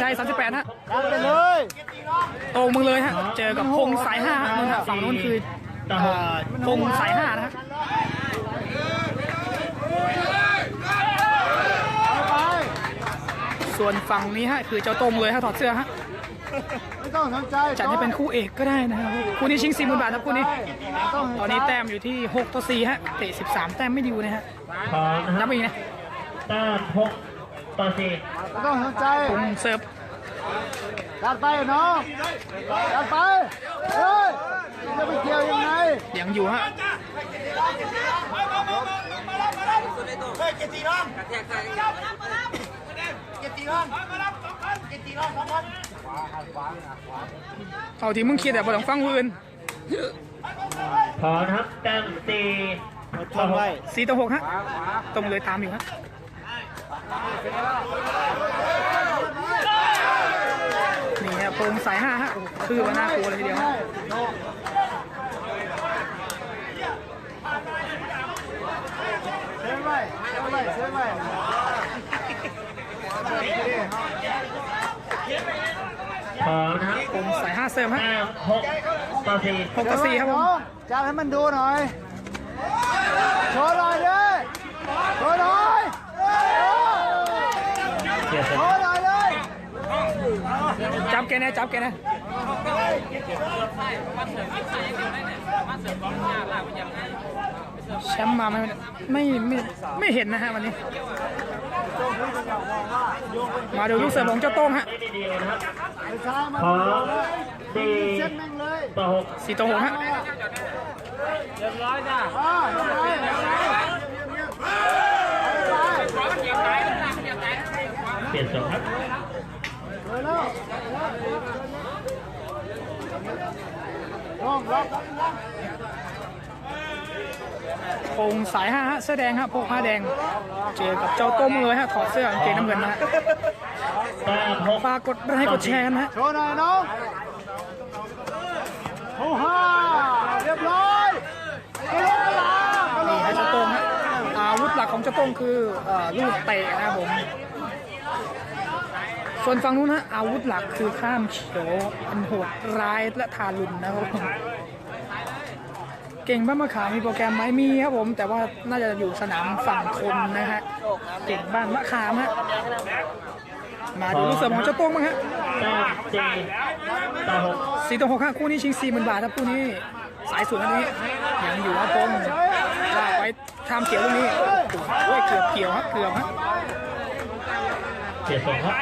ใจสามสิบแปดฮะดันไปเลยโตมึงเลยฮะ เจอกับพงสายห้าฮะนู่นฮะฝั่งนู้นคือเอ่อพงสายห้านะฮะไป ส่วนฝั่งนี้ฮะคือเจ้าโตมเลยฮะถอดเสื้อฮะ ไม่ต้องสนใจจัดให้เป็นคู่เอกก็ได้นะครับคู่นี้ชิงสี่หมื่นบาทครับคู่นี้ ไม่ต้องสตอนนี้แต้มอยู่ที่ 6 ต่อ4ฮะเตะ13 แต้มไม่ดีนะฮะพร้อมนะคนัรับบอีกนะ แต้มหก ต่อสี่ไม่ต้องสนใจพงเสิร์ฟดันไปน้องดันไป เฮ้ยจะไปเกี่ยวยังไง ยังอยู่ฮะเอาที่มึงคิดแต่บ่ต้องฟังผู้อื่นพร้อมนะครับแต้มสี่ต่อหกสี่ต่อหกฮะตรงเลยตามอยู่ฮะ นี่ฮะโปรงสายห้าฮะโอ้โหคือว่าน่ากลัวเลยทีเดียวฮะเชื่อไว้เชื่อไว้เชื่อไว้พร้อมนะครับโปรงสายห้าเสริมฮะแต้มหกต่อสี่หกต่อสี่ครับผมน้องจัดให้มันดูหน่อยโชว์หน่อยดิโชว์หน่อยเออ เกียรติ โชว์หน่อยเลย จับ แกนะจับแกนะแชมป์มาไหมไม่ไม่ไม่เห็นนะฮะวันนี้ มาดูลูกเสือของเจ้าโต้งฮะได้ดีๆเลยนะครับไม่ใช่มันพร้อสี่ต่อหกสี่ต่อหกฮะเรียบร้อยจ้ะเรียบร้อยเรียบร้อยเปลี่ยนสองครับ ปงสายห้าฮะเสื้อแดงฮะโพกผ้าแดง เจอกับเจ้าต้งเลยฮะถอดเสื้อกางเกงน้ำเงินนะฮะฝากกดไลค์กดแชร์นะฮะโชว์หน่อยน้องโอ้ฮ่าเรียบร้อยกระโดดกระลานี่ฮะเจ้าต้งฮะอาวุธหลักของเจ้าต้งคือเอ่อลูกเตะนะครับผม ส่วนฝั่งนู้นฮะอาวุธหลักคือข้ามเขียวอันโหดร้ายและทารุณนะครับผมเก่งบ้านมะขามมีโปรแกรมไหมมีครับผม แต่ว่าน่าจะอยู่สนามฝั่งคนนะฮะเก่งบ้านมะขามฮะมาดูลูกเสือของเจ้าโต้งบ้างฮะแต้มสี่ต่อหกสี่ต่อหกห้าคู่นี้ชิงสี่หมื่นบาทครับคู่นี้สายสุดอันนี้ยังอยู่ครับผมลากไว้ทำเกี่ยวลูกนี้โอ้ยเกือบเกี่ยวครับเกือบฮะเปลี่ยนสองครับ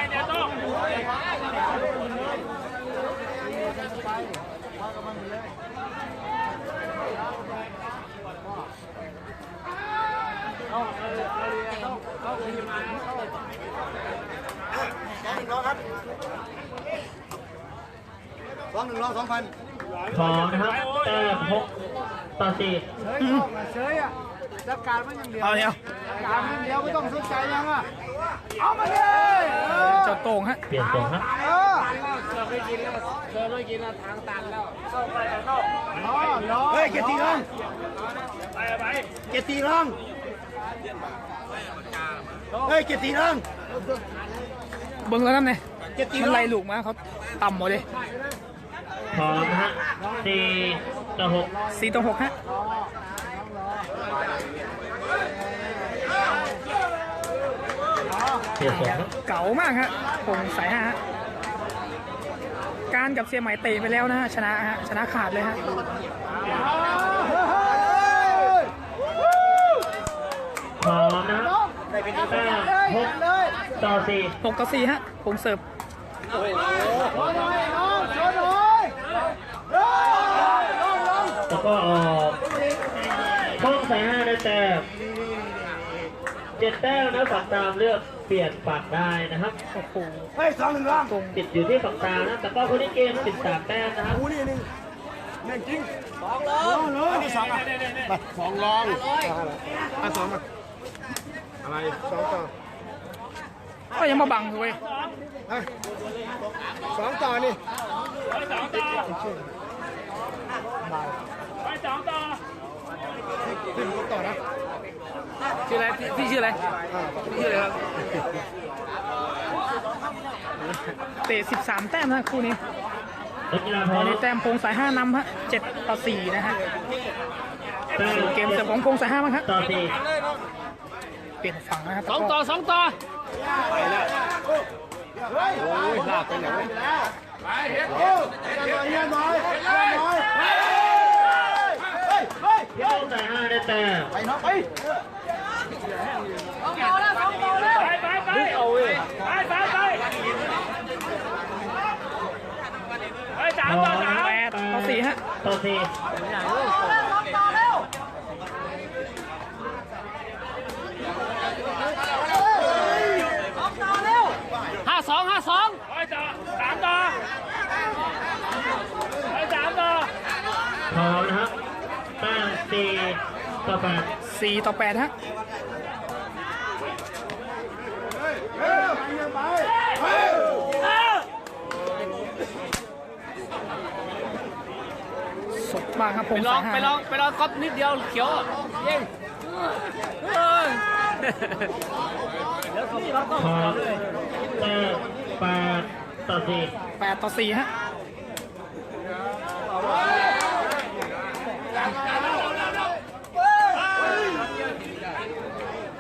สองหนึ่งร้อยสองพันพร้อมนะครับแต้มหกต่อสี่เฉยเข้ามาเฉยอะจัดการมันย่างเดียวเอาเดียวจัดการมันอย่างเดียวไม่ต้องสนใจยังอะเอามาเลยเจ้าโต่งฮะเปลี่ยนสองครับเออเสือไม่กินแล้วเสือไม่กินแล้วทางตันแล้วเข้าไปเข้าเฮ้ยเกียรติรังเกียรติรัง เฮ้ยเกียรติรังเบิ้งแล้วนั่นไงเกียรติมันรัไล่งลูกมาเขาต่ำหมดเลยพร้อมนะฮะสี่ต่อหกสี่ต่อหกฮะเปลี่ยนสองครับเก๋ามากฮะโป่งสายห้าฮะการกับเสียใหม่เตะไปแล้วนะฮะชนะฮะชนะขาดเลยฮะ พร้อมนะครับแต้มหกต่อสี่หกต่อสี่ฮะผมเสิร์ฟโชว์หน่อยน้องโชว์หน่อยเฮ้ยลงลงแล้วก็ออกช่องสายห้าได้แต้มเจ็ดแต้มนะฝั่งตามเลือกเปลี่ยนฝั่งได้นะครับโอ้โหเฮ้ยสองหนึ่งล่างตรงติดอยู่ที่ฝั่งตามนะแต่ก็คนที่เกมติดสามแต้มนะครับกูนี่หนึ่งแม่งจริงสองลองเลยอันนี้สองอะไปสองลองอะสองอะ อะไรสองต่อก็ยังมาบังอยู่เว้ยอะสองต่อนี่ไปสองต่อขึ้นต่อนะชื่ออะไรพี่พี่ชื่ออะไรพี่ชื่ออะไรครับเตะ13แต้มนะคู่นี้นักกีฬาพตร้ออนมนี้แต้มพงสาย5นำฮะ7ต่อ4นะฮะแต้มเกมเสิร์ฟของพงสาย5มั้งครับต่อสี่ เปลี่ยนฝั่งนะครับสองต่อสองต่อไปแล้วโอ้ยลากไปไหนวะพี่โต้งสายห้าได้แต้มไปไปไปเอาเว้ยไปไปไปไปสามต่อสามแปดต่อสี่ฮะต่อสี่ ห้าสองห้าสองไปต่อสามต่อไปสามต่อ พร้อมนะครับแต้ม สี่ต่อแปด4ต่อ8ฮะสดมากครับพไปงลอสางยไปลห้าองไปลองก๊อปนิดเดียวเขียวอะเย่งเอ้ยเดี๋ยวเขาเขาต้องพร้อมเลยแต้มแปดต่อสี่8ต่อ4ฮะ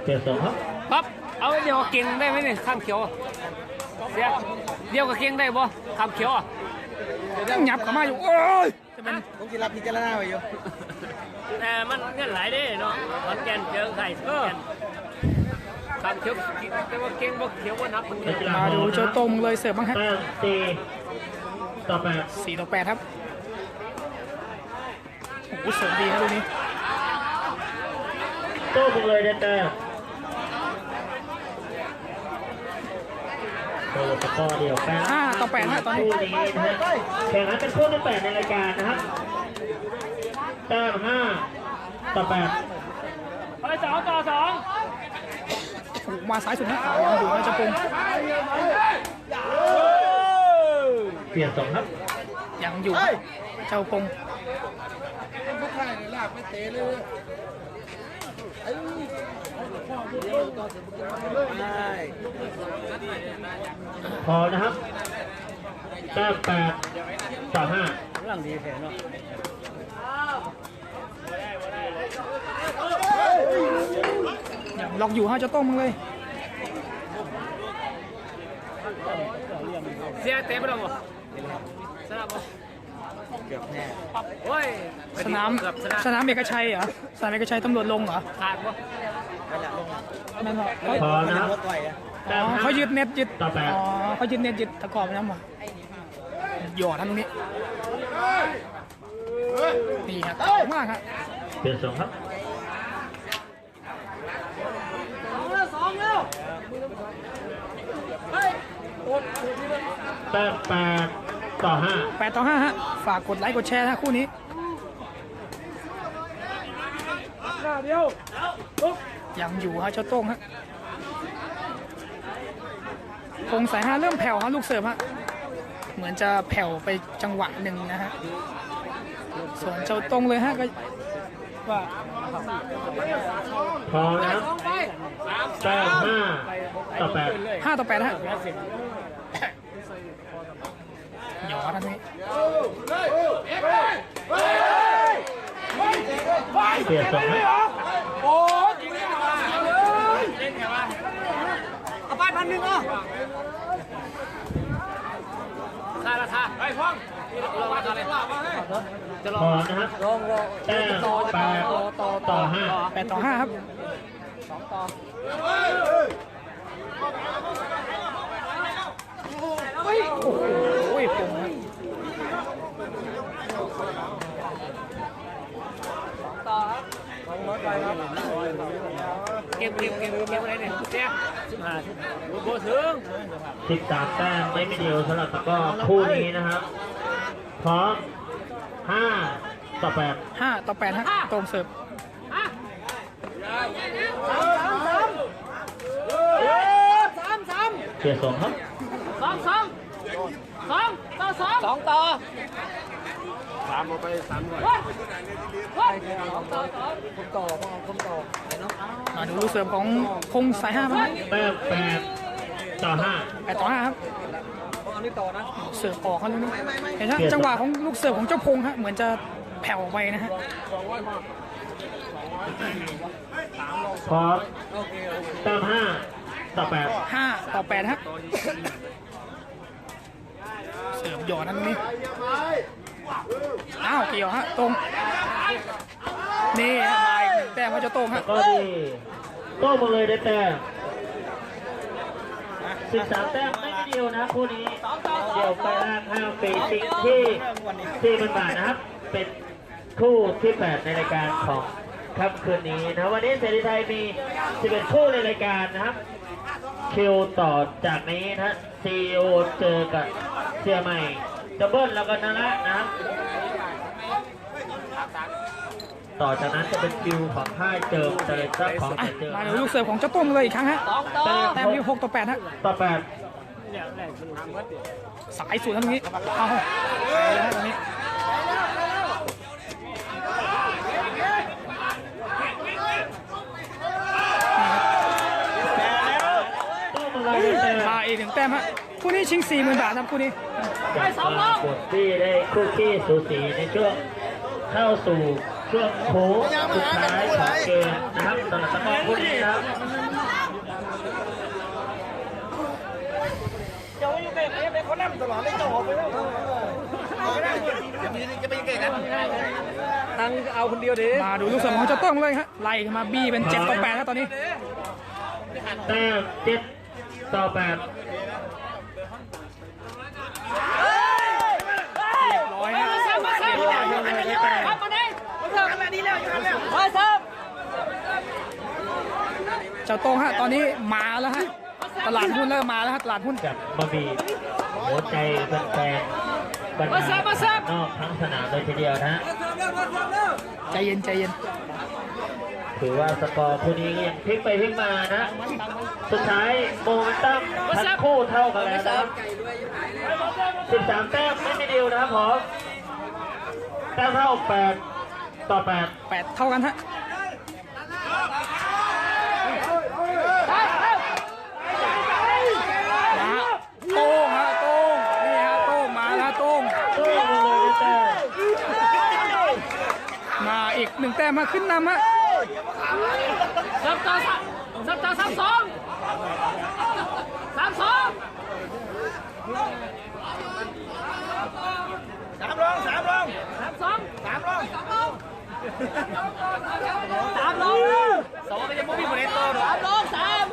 เปลี่ยนสองครับปั๊บเอาเดียวกับเก่งได้ไหมเนี่ยข้ามเขียวเดี๋ยวเดียวกับเก่งได้บ่ข้ามเขียวอะยังหยับเข้ามาอยู่โอ้ยจะเป็นผมกินรับพิจารณาไว้อยู่แต่มันเงื่นหลายเด้เนาะขอนแก่นเจอไข่ขอนแก่นข้ามเขียวแต่ว่าเก่งบ่เขียวว่านับมันนักกีฬามาดูเจ้าตรงเลยเสิร์ฟบ้างฮะแต้มสี่ต่อแปด4ต่อ8ครับโอ้โหเสิร์ฟดีครับลูกนี้โต้บุกเลยได้แต้ มโอ้ตะกร้อเดียวแป๊บห้าต่อแปดฮะตอนนี้ คู่นี้นะฮะแข่งขันเป็นคู่ที่แปดในรายการนะครับแต้มห้าต่อแปดไปสองต่อสองโอ้โหมาซ้ายสุดนะยังอยู่นะเจ้าพงเปลี่ยนสองครับยังอยู่เจ้าพงพวกใครเนี่ยลากไม่เตะเลยใช่ พอนะครับแต้มแปดต่อห้าหลังดีแค่เนาะยังล็อกอยู่ฮะเจ้าต้งมึงเลย เสียเตะไปแล้วบ่สนามบ่เกือบแน่โอ้ยสนามเกือบชนะสนามเอกชัยเหรอ สนามเอกชัยตำรวจลงเหรอขาดบ่ไปละลง นั่นเหรอเขาพอนะครับหัวต่อยอะอ๋อเขายึดเน็ตยึดต่อแปดอ๋อเขายึดเน็ตยึดตะกอบน้ำมาหยอดทางตรงนี้นี่ครับเก่งมากครับเปลี่ยนสองครับแต้มแปดต่อห้าแปดต่อห้าฮะ ฝากกดไลค์กดแชร์นะคู่นี้ยั งอยู่ฮะเจ้าโต้งฮะคงสายห้าเริ่มแผ่วครับลูกเสิร์ฟฮะเหมือนจะแผ่วไปจังหวะหนึ่งนะฮะส่วนเจ้าตรงเลยฮะก็ว่าพอนะครับแต้มห้าต่อแปดห้าต่อแปดฮะหยอทันนี้เปลี่ยนสองครับเอาไป พันหนึ่งอะค่าราคาไปพ่องเราว่าอะไรจะลพองอนะครับลงลงแต้มแปดต่อห้าแปดต่อห้าครับโอ้โหผมฮะ เกมเกมเกมเกมอะไรเนี่ยเสียสิบห้าโบถึงสิบสามแต้มไม่มีเดียวสำหรับตะกร้อคู่นี้นะครับพร้อมห้าต่อแปดห้าต่อแปดฮะตรงเสิร์ฟสามสามเปลี่ยนสองครับสองสองสองต่อสองสองต่อ สามไปสามก่อนผมต่อผมต่อผมต่อไอ้น้องมาดูลูกเสิร์ฟของคงสายห้าบ้างฮะแต้มแปดต่อห้าแปดต่อห้าครับอันนี้ต่อนะเสิร์ฟออกเขาลูกนี้เห็นไหมจังหวะของลูกเสิร์ฟของเจ้าพงฮะเหมือนจะแผ่วไปนะฮะพร้อมแต้มห้าต่อแปดห้าต่อแปดฮะเสิร์ฟหยอดนั่นนี่ อ้าวเกี่ยวฮะตรง นี่ฮะมาอีกหนึ่งแต้มเขาจะต้งฮะ ก็ดีโต้มาเลยได้แต้มสิบสามแต้มไม่เดียวนะคู่นี้เดี๋ยวไปล่างห้าปีชิงที่สี่พันบาทนะครับ เป็นคู่ที่แปดในรายการของค่ำคืนนี้นะวันนี้เสรีไทยมี11คู่ในรายการนะครับคิวต่อจากนี้นะซีโอเจอกับเสียใหม่ดับเบิลแล้วก็นาระนะครับ ต่อจากนั้นจะเป็นคิวของค่ายเจิมเจริญทรัพย์ของอะเจิมมาดูลูกเสิร์ฟของเจ้าโต้งเลยอีกครั้งฮะแต้มแต้มที่หกต่อแปดฮะต่อแปดสายสุดนะตรงนี้เอาไปแล้วฮะตรงนี้ตู้มาเลยได้แต้มมาอีกหนึ่งแต้มฮะคู่นี้ชิงสี่หมื่นบาทครับคู่นี้จากมาบทที่ได้คู่ขี้สูสีในช่วง เข้าสู่ช่วงโค้งสุดท้ายของเกมนะครับสำหรับตะกร้อคู่นี้นะครับตังค์เอาคนเดียวดิมาดูลูกเสิร์ฟของเจ้าโต้องเลยฮะไล่มาบี้เป็นเจ็ดต่อแปดครับตอนนี้แต้มเจ็ดต่อแปด ร้อยฮะเรียบร้อยครับได้แต้ม ไปซ้ เจ้าโต้งฮะตอนนี้มาแล้วฮะตลาดหุ้นเริ่มมาแล้วฮะตลาดหุ้นกับบะหมี่หัวใจแฟนๆบรรดานอกทั้งสนามเลยทีเดียวนะฮะใจเย็นใจเย็นถือว่าสกอร์คู่นี้ยังพลิกไปพลิกมานะ สุดท้ายโมเมนตัมทั้งคู่เท่ากันแล้วนะครับ13 แต้มไม่มีดีลนะครับผมแต้มเท่า8 ต่อ8แปดเท่ากันฮะมาฮะโต้งฮะโต้งนี่ฮะโต้งมาแล้วฮะโต้งตู้มาเลยได้แต้มมาอีกหนึ่งแต้มมาขึ้นนำฮะเสิร์ฟต่อสามเสิร์ฟต่อสามสองสามสองสามลงสามลงสามสองสามลงสามลง สามลงสองก็ยังไม่มีหมดเลยตัวสามลงสาม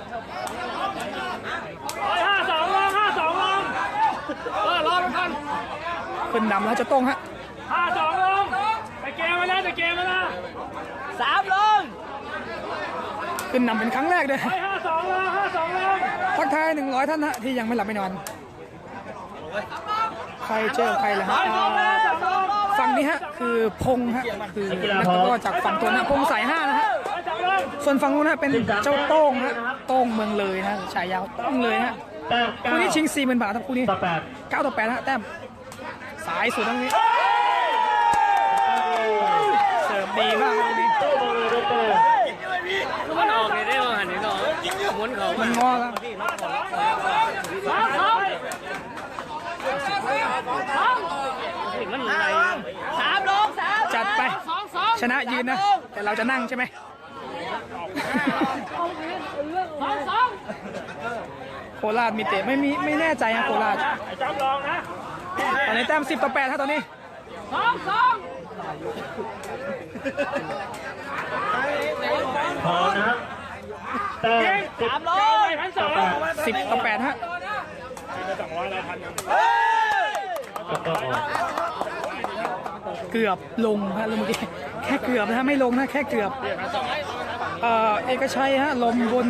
ร้อยห้าสองลงห้าสองลงเออรอไปก่อนขึ้นนำแล้วจะโต้องฮะห้าสองลงไปเกมมาแล้วไปเกมมาแล้วสามลงขึ้นนำเป็นครั้งแรกเลยไปห้าสองลงห้าสองลงทักทาย100ท่านฮะที่ยังไม่หลับไม่นอนใครเจอใครล่ะฮะฝั่งนี้ฮะ คือพงฮะคือนักตะกร้อจากฝั่งตัวนะพงสายห้านะฮะไปสองลงส่วนฝั่งนู้นนะเป็นเจ้าโต้งฮะโต้งเมืองเลยนะฉายาวโต้งเลยฮะแต้มคู่นี้ชิง4 0,000บาทครับคู่นี้9ต่อ8 9ต่อ8ฮะแต้มสายสุดทั้งนี้เสิร์ฟดีมากครับคู่นี้ตู้มาเลยได้แต้มมันออกเลยได้ว่าหันนี่เนาะหมุนเขามันงอครับสองสองมันไหล ไปสองสองชนะยืนนะ แต่เราจะนั่งใช่ไหมสองสองโคราชมีเตะไม่มีไม่แน่ใจฮะโคราชจำลองนะตอนนี้แต้ม10ต่อ8ฮะตอนนี้สองสองพร้อมนะครับแต้ม10สามร้อยพันสต่ออง8 10ต่อ8ฮะแล้วก็ออก เกือบลงฮะลงเมื่อกี้แค่เกือบนะฮะไม่ลงนะแค่เกือบเอ่อเอกชัยฮะลมบน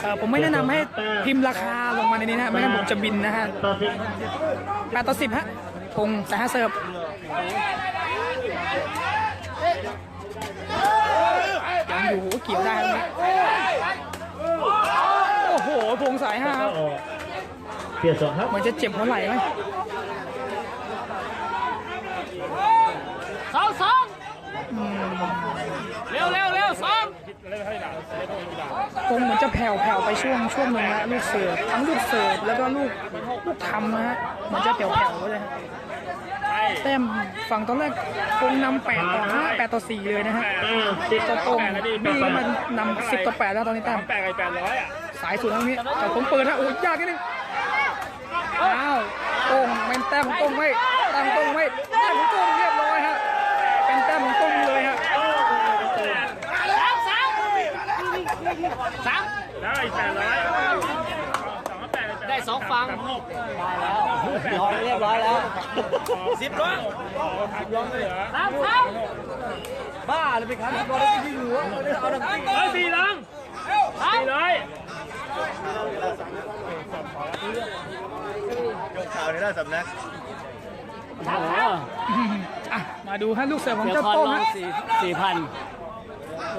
เอ่อผมไม่แนะนำให้พิมพ์ราคาลงมาในนี้นะไม่งั้นผมจะบินนะฮะต่อสิบ8ต่อ10ฮะพงสายห้าเสิร์ฟยังอยู่โอ้โหเกี่ยวได้ครับโอ้โหพงสายห้าครับออกเปลี่ยนสองครับเหมือนจะเจ็บหัวไหล่ไหม สองสองเร็วเร็วเร็วสองคงเหมือนจะแผ่วแผ่วๆไปช่วงช่วงหนึ่งละลูกเสิร์ฟทั้งลูกเสิร์ฟแล้วก็ลูกลูกทำนะฮะเหมือนจะแผ่วแผ่วๆเลยฮะแต้มฝั่งตอนแรกคงนำแปดต่อห้าแปดต่อสี่เลยนะฮะแต้มสิบจะตรงบี้มันนำสิบต่อแปดแล้วตอนนี้แต้มแปดไอ้แปดร้อยอะสายสุดทั้งนี้แต่ผมเปิดฮะโอ้ยยากนิดนึงอ้าวโต้งเป็นแต้มของโต้งไม่แต้มของโต้งไม่แต้มของโต้งเรียบร้อยฮะเป็นแต้มของโต้งเลยฮะ ได้แปดร้อยได้สองฟังได้แล้วยอมเรียบร้อยแล้วสิบร้อยร้อยเหลือบ้าเลยไปครับบอลได้ที่หัวเอาดังที่ร้อยสี่ลังสี่ร้อยข่าวในด้านสำนักอะมาดูฮะลูกเสิร์ฟของเดี๋ยวเจ้าคอนโต้งลองฮะสี่สี่พัน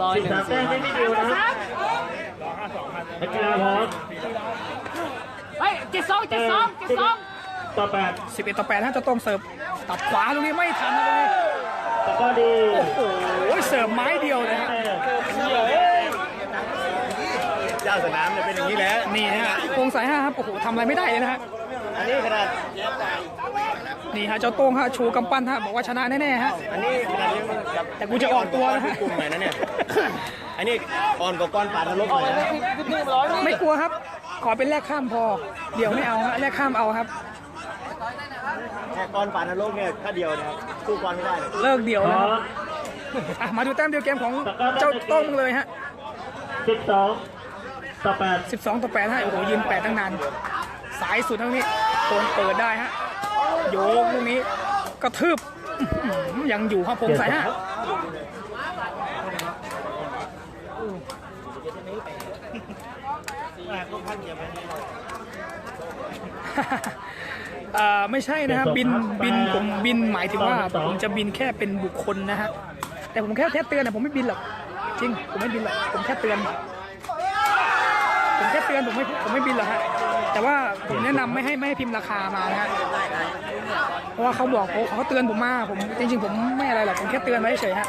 ร้อยสิบหนึ่สางมแต้มให้พี่ดิวนะครับ นักกีฬาพร้อมเฮ้ยเจ็ดสองเจ็ดสองเจ็ดสองต่อแปด11 ต่อ8ฮะเจ้าโต้งเสิร์ฟตัดขวาตรงนี้ไม่ทันนะตรงนี้แต่ก็ดีโอ้โหเสิร์ฟไม้เดียวเลยฮะเจ้าสนามเนี่ยเป็นอย่างนี้แหละนี่นะฮะโปรงสายห้าครับโอ้โหทำอะไรไม่ได้เลยนะฮะ อันนี้ขนาด นี่ฮะเจ้าโต้งฮะชูกำปั้นฮะบอกว่าชนะแน่ๆฮะ อันนี้ขนาดยังกับแต่กูจะออกตัวนะฮะ กลุ่มใหม่นะเนี่ย อันนี้อ่อนกว่าก้อนปลาทะลกหน่อยนะไม่กลัวครับ ขอเป็นแลกข้ามพอ เดี๋ยวไม่เอาฮะแลกข้ามเอาครับ แค่ก้อนปลาทะลกเนี่ยถ้าเดียวเนี่ยสู้ก้อนไม่ได้เลยเลิกเดี๋ยวพนะร้คอรับมอะมาดูแต้มเดียวเกมของเจ้าโต้งเลยฮะ สิบสองต่อแปด12 ต่อ8ฮะโอ้โหยืน8ตั้งนาน สายสุดทั้งนี้โคนเปิดได้ฮะ โยกลูกนี้กระทืบอื้อหือยังอยู่ครับพงสายห้าเอ่อไม่ใช่นะครับบินบินผมบินหมายถึงว่าผมจะบินแค่เป็นบุคคลนะฮะแต่ผมแค่แค่เตือนนะผมไม่บินหรอกจริง ผมไม่บินหรอกผมแค่เตือน ผมแค่เตือนผมไม่ผมไม่บินหรอกฮะแต่ว่าผมแนะนำไม่ให้ไม่ให้พิมพ์ราคามานะฮะเพราะว่าเขาบอกเขาเขาเตือนผมมาผมจริงๆ ผมไม่อะไรหรอกผมแค่เตือนไว้เฉยๆฮะ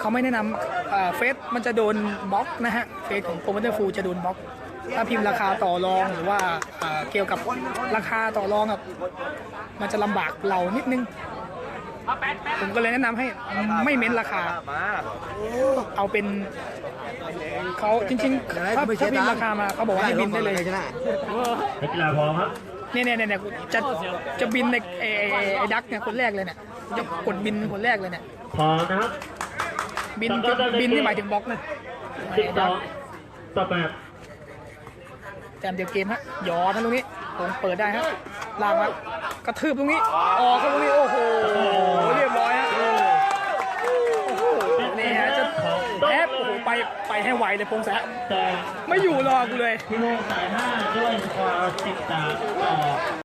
เขาไม่แนะนำเอ่อเฟซมันจะโดนบล็อกนะฮะเฟซของโปรโมเตอร์ฟูจะโดนบล็อก ถ้าพิมพ์ราคาต่อรองหรือว่าเอ่อเกี่ยวกับราคาต่อรองอะมันจะลำบากเรานิดนึง ผมก็เลยแนะนำให้ไม่เม้นราคาเอาเป็นเขาจริงๆถ้าถ้าพิมพ์ราคามาเขาบอกว่าให้บินได้เลยชนะนักกีฬาพร้อมครับ เนี่ยเนี่ยเนี่ยจะจะบินในไอ้ไอ้ไอ้ดักเนี่ยคนแรกเลยเนี่ยจะกดบินคนแรกเลยเนี่ยพร้อมนะครับ บินบินที่หมายถึงบล็อกนะสิบสองต่อแปดแต้มเดียวเกมฮะหยอดทั้งตรงนี้ผมเปิดได้ฮะลางมา กระทืบตรงนี้ออกเข้าตรงนี้โอ้โหเรียบร้อยฮะโอ้โหนี่ฮะจะแอบโอ้โหไปไปให้ไวเลยพงศะแต่ไม่อยู่รอกูเลย พี่โมงสายห้าด้วยสกอร์สิบสามต่อ